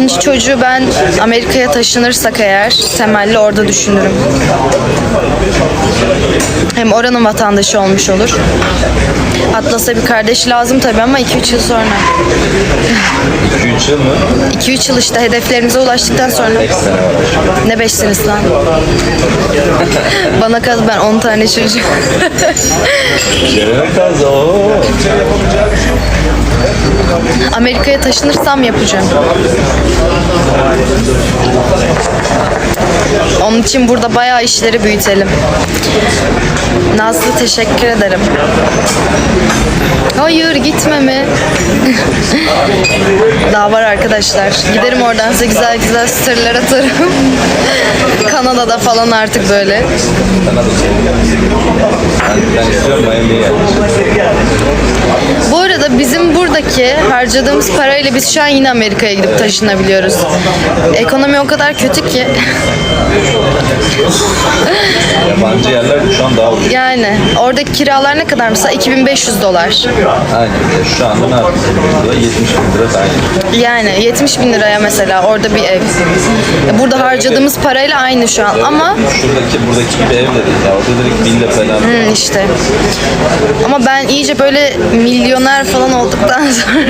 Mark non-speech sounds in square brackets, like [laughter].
ikinci çocuğu ben Amerika'ya taşınırsak eğer temelli orada düşünürüm. Hem oranın vatandaşı olmuş olur. Atlas'a bir kardeş lazım tabii ama 2-3 yıl sonra. 2-3 yıl mı? 2-3 yıl işte hedeflerimize ulaştıktan sonra. 5 sene var. Ne 5 senesi lan? Bana kaz ben 10 tane çocuk. Jeremy Kaz ooo. Amerika'ya taşınırsam yapacağım. Onun için burada bayağı işleri büyütelim. Nazlı teşekkür ederim. Hayır gitme mi? [laughs] Daha var arkadaşlar. Giderim oradan size güzel güzel sırlar atarım. [laughs] Kanada'da falan artık böyle. Ben, istiyorum Miami'ye arada bizim buradaki harcadığımız parayla biz şu an yine Amerika'ya gidip taşınabiliyoruz. Ekonomi o kadar kötü ki. [laughs] Yabancı yerler şu an daha ucuz. Yani oradaki kiralar ne kadar mesela 2500 dolar. Aynen. Şu anda ne yapıyorsun? 70 bin lira iyi. Yani 70 bin liraya mesela orada bir ev. Burada harcadığımız parayla aynı şu an ama Şuradaki buradaki gibi ev de değil. Ya. Orada direkt villa falan. hı, işte. Ama ben iyice böyle milyoner falan olduktan [laughs] sonra